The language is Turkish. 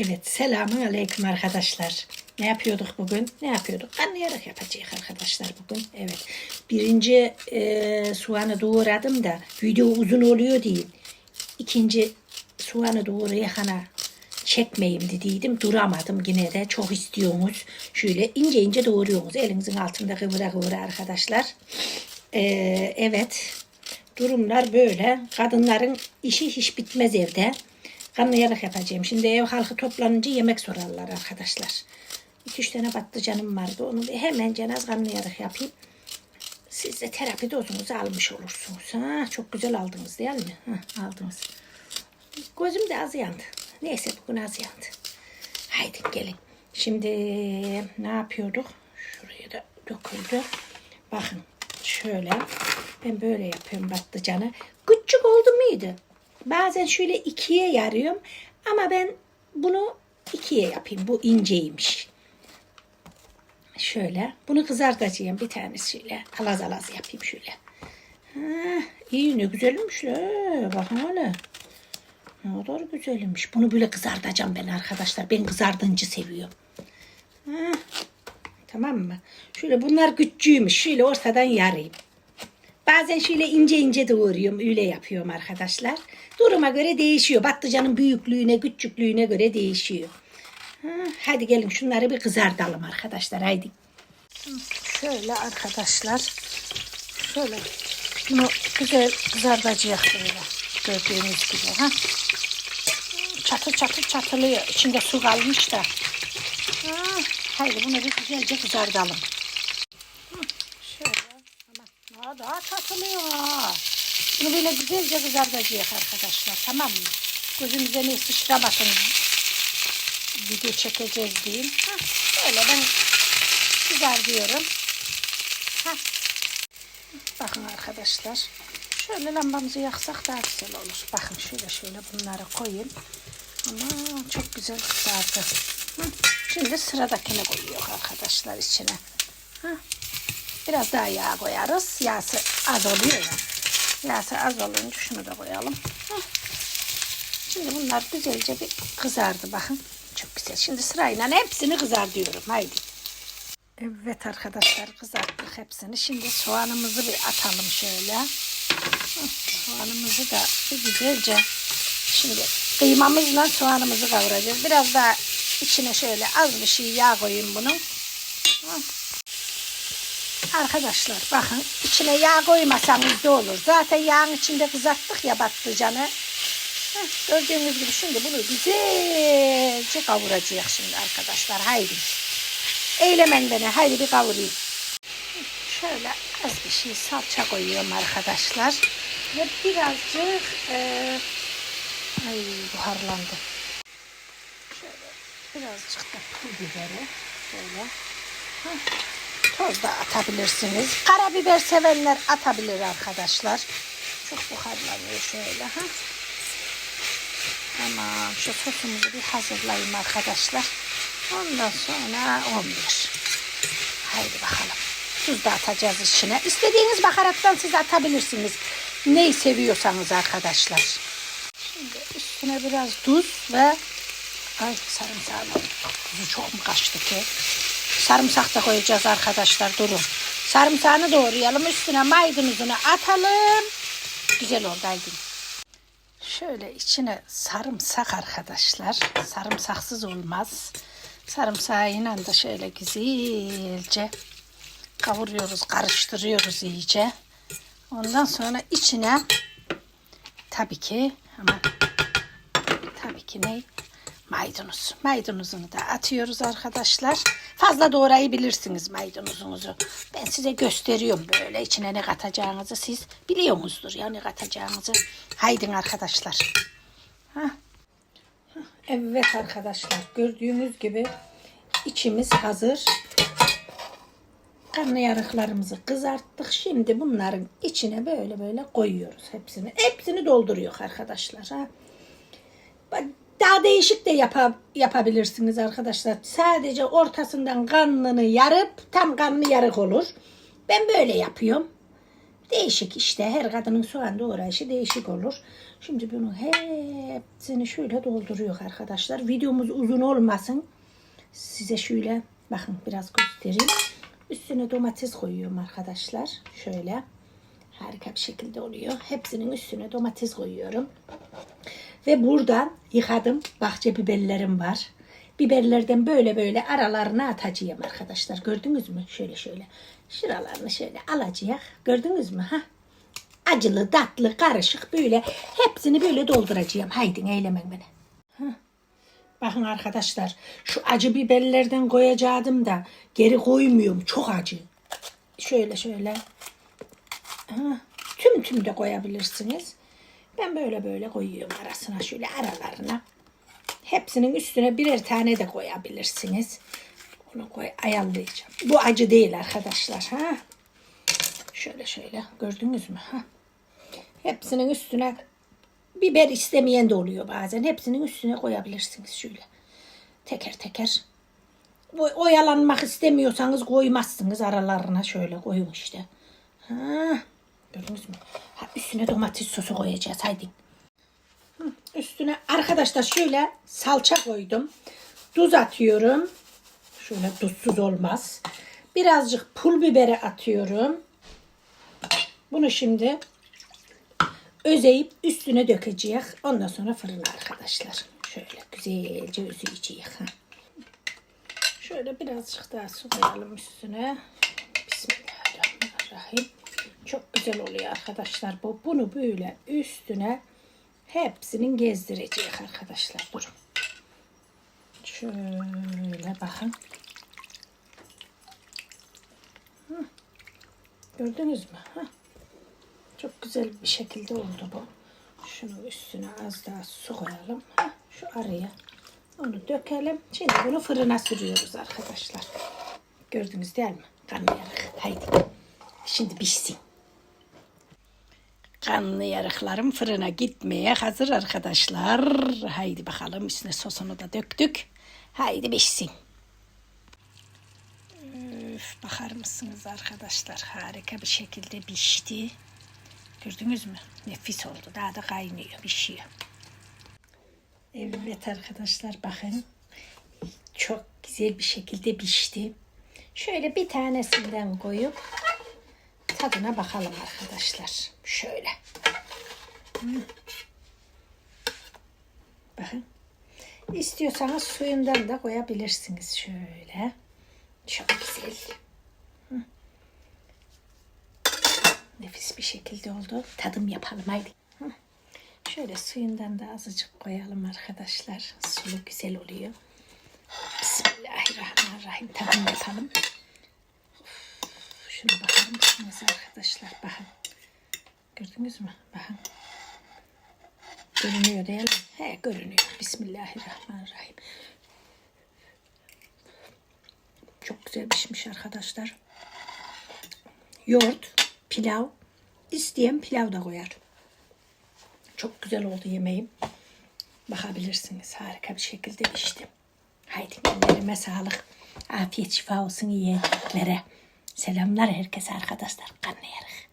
Evet, selamun aleyküm arkadaşlar. Ne yapıyorduk bugün? Ne yapıyorduk? Anlayarak yapacağız arkadaşlar bugün. Evet. Birinci e, soğanı doğradım da video uzun oluyor değil. İkinci soğanı doğrayana çekmeyeyim dediydim. Duramadım yine de. Çok istiyorsunuz. Şöyle ince ince doğruyorsunuz. Elinizin altında kıvıra kıvıra arkadaşlar. E, evet. Durumlar böyle. Kadınların işi hiç bitmez evde. Kanlayarak yapacağım. Şimdi ev halkı toplanınca yemek sorarlar arkadaşlar. 2-3 tane patlıcanım vardı. Onu hemen cenaz kanlayarak yapayım. Siz de terapi dozunuzu almış olursunuz. Ha, çok güzel aldınız değil mi? Ha, aldınız. Gözüm de az yandı. Neyse bugün az yandı. Haydi gelin. Şimdi ne yapıyorduk? Şuraya da döküldü. Bakın şöyle. Ben böyle yapıyorum patlıcanı. Küçük oldu muydu? Bazen şöyle ikiye yarıyorum. Ama ben bunu ikiye yapayım. Bu inceymiş. Şöyle. Bunu kızartacağım. Bir tanesi şöyle. Alaz alaz yapayım şöyle. Ha, iyi ne güzelmiş la. Bakın öyle. Ne kadar güzelmiş. Bunu böyle kızartacağım ben arkadaşlar. Ben kızardınca seviyorum. Ha, tamam mı? Şöyle bunlar küçüğümüş. Şöyle ortadan yarayım. Bazen şöyle ince ince doğruyorum. Öyle yapıyorum arkadaşlar. Duruma göre değişiyor. Patlıcanın büyüklüğüne, küçüklüğüne göre değişiyor. Ha, hadi gelin şunları bir kızartalım arkadaşlar. Haydi. Şöyle arkadaşlar. Şöyle bunu güzel kızartacağız böyle. Gördüğünüz gibi. Ha? Çatır çatır çatılıyor. İçinde su kalmış da. Ha, haydi bunu bir güzelce kızartalım. Hı, Şöyle. Ha. Bunu böyle güzelce kızartacağız arkadaşlar. Tamam mı? Gözümüze ne sıçramasın. Video çekeceğiz diyeyim. Ha, böyle ben güzel diyorum. Ha. Bakın arkadaşlar. Şöyle lambamızı yaksak daha güzel olur. Bakın şöyle şöyle bunları koyayım. Ama çok güzel kızardı. Hı. Şimdi sıradakini koyuyor arkadaşlar içine. Ha. Biraz daha yağ koyarız. Yağsı az oluyor ya. Yağsı az olunca şunu da koyalım. Şimdi bunlar güzelce bir kızardı bakın. Çok güzel. Şimdi sırayla hepsini kızar diyorum. Haydi. Evet arkadaşlar kızarttık hepsini. Şimdi soğanımızı bir atalım şöyle. Soğanımızı da bir güzelce şimdi kıymamızla soğanımızı kavuracağız. Biraz daha içine şöyle az bir şey yağ koyayım bunun. Arkadaşlar bakın içine yağ koymasanız da olur. Zaten yağın içinde kızarttık ya patlıcanı. Gördüğünüz gibi şimdi bunu güzelce kavuracağız şimdi arkadaşlar. Haydi. Eylemen beni. Haydi bir kavurayım. Şöyle az bir şey salça koyuyorum arkadaşlar. Ve birazcık eee ay buharlandı. Şöyle birazcık da pul biberi. Şöyle. Heh. Toz da atabilirsiniz. Karabiber sevenler atabilir arkadaşlar. Çok buharlanıyor şöyle. Ha? Tamam. Şu sosumuzu bir hazırlayayım arkadaşlar. Ondan sonra 11. Haydi bakalım. Tuz da atacağız içine. İstediğiniz baharattan siz atabilirsiniz. Neyi seviyorsanız arkadaşlar. Şimdi üstüne biraz tuz ve ay sarımsağım. Tuzu çok mu kaçtı ki? Sarımsak da koyacağız arkadaşlar. Durun. Sarımsağını doğrayalım. Üstüne maydanozunu atalım. Güzel oldu haydi. Şöyle içine sarımsak arkadaşlar. Sarımsaksız olmaz. Sarımsağıyla da şöyle güzelce kavuruyoruz, karıştırıyoruz iyice. Ondan sonra içine tabii ki ama tabii ki ne? Maydanoz. Maydanozunu da atıyoruz arkadaşlar. Fazla doğrayabilirsiniz maydanozunuzu. Ben size gösteriyorum böyle içine ne katacağınızı siz biliyorsunuzdur ya ne katacağınızı. Haydin arkadaşlar. Hah. Evet arkadaşlar gördüğünüz gibi içimiz hazır. Karnıyarıklarımızı kızarttık. Şimdi bunların içine böyle böyle koyuyoruz hepsini. Hepsini dolduruyor arkadaşlar. Ha. Daha değişik de yapa, yapabilirsiniz arkadaşlar. Sadece ortasından kanını yarıp tam kanlı yarık olur. Ben böyle yapıyorum. Değişik işte. Her kadının soğan doğrayışı değişik olur. Şimdi bunun hepsini şöyle dolduruyor arkadaşlar. Videomuz uzun olmasın. Size şöyle bakın biraz göstereyim. Üstüne domates koyuyorum arkadaşlar. Şöyle harika bir şekilde oluyor. Hepsinin üstüne domates koyuyorum. Ve burada yıkadım bahçe biberlerim var. Biberlerden böyle böyle aralarına atacağım arkadaşlar. Gördünüz mü? Şöyle şöyle. Şuralarını şöyle alacağız. Gördünüz mü? Ha? Acılı, tatlı, karışık böyle. Hepsini böyle dolduracağım. Haydi eylemen beni. Bakın arkadaşlar şu acı biberlerden koyacaktım da geri koymuyorum. Çok acı. Şöyle şöyle. Ha, tüm tüm de koyabilirsiniz. Ben böyle böyle koyuyorum arasına şöyle aralarına. Hepsinin üstüne birer tane de koyabilirsiniz. Onu koy ayarlayacağım. Bu acı değil arkadaşlar. Ha? Şöyle şöyle gördünüz mü? Ha? Hepsinin üstüne biber istemeyen de oluyor bazen. Hepsinin üstüne koyabilirsiniz şöyle. Teker teker. Oyalanmak istemiyorsanız koymazsınız aralarına şöyle koyun işte. Ha, gördünüz mü? Ha, üstüne domates sosu koyacağız haydi. Hı, Üstüne arkadaşlar şöyle salça koydum. Tuz atıyorum. Şöyle tuzsuz olmaz. Birazcık pul biberi atıyorum. Bunu şimdi özeyip üstüne dökeceğiz. Ondan sonra fırına arkadaşlar. Şöyle güzelce özeyeceğiz. Şöyle birazcık daha su koyalım üstüne. Bismillahirrahmanirrahim. Çok güzel oluyor arkadaşlar bu. Bunu böyle üstüne hepsinin gezdireceğiz arkadaşlar. Durun. Şöyle bakın. Gördünüz mü? Çok güzel bir şekilde oldu bu. Şunun üstüne az daha su koyalım. Şu araya onu dökelim. Şimdi bunu fırına sürüyoruz arkadaşlar. Gördünüz değil mi? Karnıyarık. Haydi. Şimdi pişsin. Karnıyarıklarım fırına gitmeye hazır arkadaşlar. Haydi bakalım üstüne sosunu da döktük. Haydi pişsin. Üf, bakar mısınız arkadaşlar? Harika bir şekilde pişti. Gördünüz mü? Nefis oldu. Daha da kaynıyor, pişiyor. Evet arkadaşlar bakın. Çok güzel bir şekilde pişti. Şöyle bir tanesinden koyup tadına bakalım arkadaşlar. Şöyle. Hmm. Bakın. İstiyorsanız suyundan da koyabilirsiniz. Şöyle. Çok güzel. Nefis bir şekilde oldu. Tadım yapalım haydi. Şöyle suyundan da azıcık koyalım arkadaşlar. Sulu güzel oluyor. Bismillahirrahmanirrahim. Tadım yapalım. Şuna bakar mısınız arkadaşlar? Bakın. Gördünüz mü? Bakın. Görünüyor değil mi? He görünüyor. Bismillahirrahmanirrahim. Çok güzel pişmiş arkadaşlar. Yoğurt, pilav. İsteyen pilav da koyar. Çok güzel oldu yemeğim. Bakabilirsiniz. Harika bir şekilde pişti. Haydi ellerime sağlık. Afiyet şifa olsun yiyenlere. Selamlar herkese arkadaşlar. Karnıyarık.